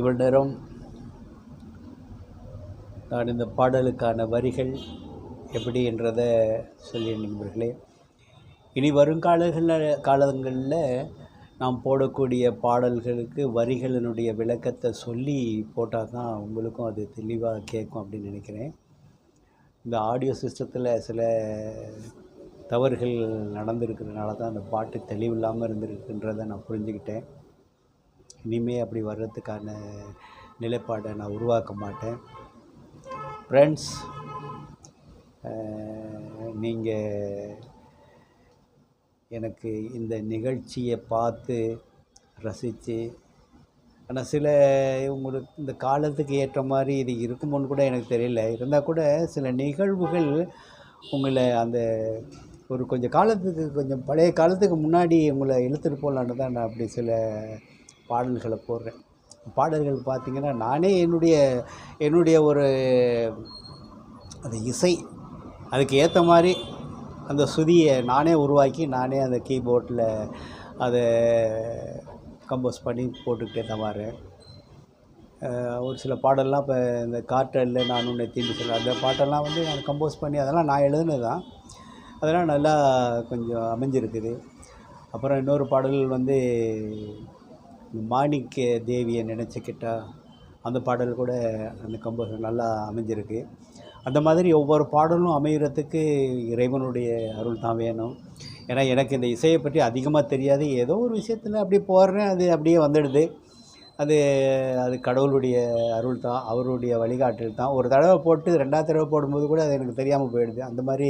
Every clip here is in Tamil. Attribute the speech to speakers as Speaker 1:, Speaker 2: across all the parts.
Speaker 1: இவ்வளோ நேரம் நான் இந்த பாடலுக்கான வரிகள் எப்படி என்றதை சொல்லி நண்பர்களே இனி வருங்காலங்களில் காலங்களில் நாம் போடக்கூடிய பாடல்களுக்கு வரிகளினுடைய விளக்கத்தை சொல்லி போட்டால் தான் உங்களுக்கும் அது தெளிவாக கேட்கும் அப்படின்னு நினைக்கிறேன். இந்த ஆடியோ சிஸ்டத்தில் சில தவறுகள் நடந்திருக்கிறதுனால தான் அந்த பாட்டு தெளிவில்லாமல் இருந்திருக்குன்றதை நான் புரிஞ்சுக்கிட்டேன். இனிமேல் அப்படி வர்றதுக்கான நிலைப்பாடை நான் உருவாக்க மாட்டேன். ஃப்ரெண்ட்ஸ் நீங்கள் எனக்கு இந்த நிகழ்ச்சியை பார்த்து ரசித்து ஆனால் சில உங்களுக்கு இந்த காலத்துக்கு ஏற்ற மாதிரி இது இருக்குமோன்னு கூட எனக்கு தெரியல. இருந்தால் கூட சில நிகழ்வுகள் உங்களை அந்த ஒரு கொஞ்சம் காலத்துக்கு கொஞ்சம் பழைய காலத்துக்கு முன்னாடி உங்களை இழுத்துட்டு போகலான்னு தான் நான் அப்படி சில பாடல்களை போடுறேன். பாடல்கள் பார்த்திங்கன்னா நானே என்னுடைய என்னுடைய ஒரு அந்த இசை அதுக்கு ஏற்ற மாதிரி அந்த சுதியை நானே உருவாக்கி நானே அந்த கீபோர்டில் அதை கம்போஸ் பண்ணி போட்டுக்கிட்டே தான் வரேன் ஒரு சில பாடல்லாம் இப்போ இந்த காற்றல்ல நான் உன்னை தீண்டு சொல்ல அந்த பாட்டெல்லாம் வந்து நான் கம்போஸ் பண்ணி அதெல்லாம் நான் எழுதுனது தான். அதெல்லாம் நல்லா கொஞ்சம் அமைஞ்சிருக்குது. அப்புறம் இன்னொரு பாடல் வந்து மாணிக்க தேவியை நினச்சிக்கிட்டா அந்த பாடல் கூட அந்த கம்போஸ் நல்லா அமைஞ்சிருக்கு. அந்த மாதிரி ஒவ்வொரு பாடலும் அமைகிறதுக்கு இறைவனுடைய அருள் தான் வேணும். ஏன்னா எனக்கு இந்த இசையை பற்றி அதிகமாக தெரியாது. ஏதோ ஒரு விஷயத்தில் அப்படியே போடுறேன் அது அப்படியே வந்துடுது. அது அது கடவுளுடைய அருள் தான் அவருடைய வழிகாட்டல் தான் ஒரு தடவை போட்டு ரெண்டாவது தடவை போடும்போது கூட அது எனக்கு தெரியாமல் போயிடுது. அந்த மாதிரி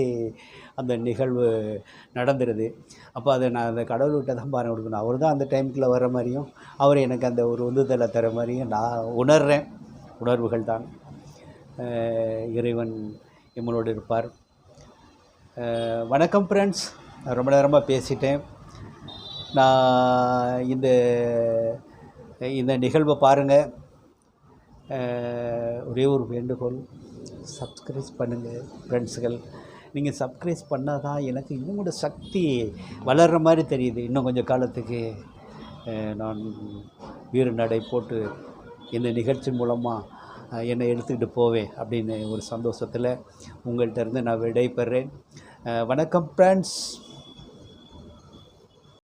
Speaker 1: அந்த நிகழ்வு நடந்துடுது அப்போ அதை நான் அந்த கடவுள்கிட்ட தான் பாருங்க கொடுக்கணும். அவர் தான் அந்த டைமுக்குள்ளே வர மாதிரியும் அவர் எனக்கு அந்த ஒரு உந்துதலை தர மாதிரியும் நான் உணர்கிறேன் உணர்வுகள் தான். இறைவன் எம்மளோடு இருப்பார். வணக்கம் ஃப்ரெண்ட்ஸ் ரொம்ப நேரமாக பேசிட்டேன். நான் இந்த இந்த நிகழ்வை பாருங்கள் ஒரே ஒரு வேண்டுகோள். சப்ஸ்கிரைப் பண்ணுங்கள் ஃப்ரெண்ட்ஸுகள் நீங்கள் சப்ஸ்கிரைப் பண்ணால் தான் எனக்கு இவங்களோட சக்தி வளர்கிற மாதிரி தெரியுது. இன்னும் கொஞ்சம் காலத்துக்கு நான் வீர நடை போட்டு இந்த நிகழ்ச்சி மூலமாக என்னை எடுத்துக்கிட்டு போவேன் அப்படின்னு ஒரு சந்தோஷத்தில் உங்கள்கிட்ட இருந்து நான் விடைபெறேன். வணக்கம் ஃப்ரெண்ட்ஸ்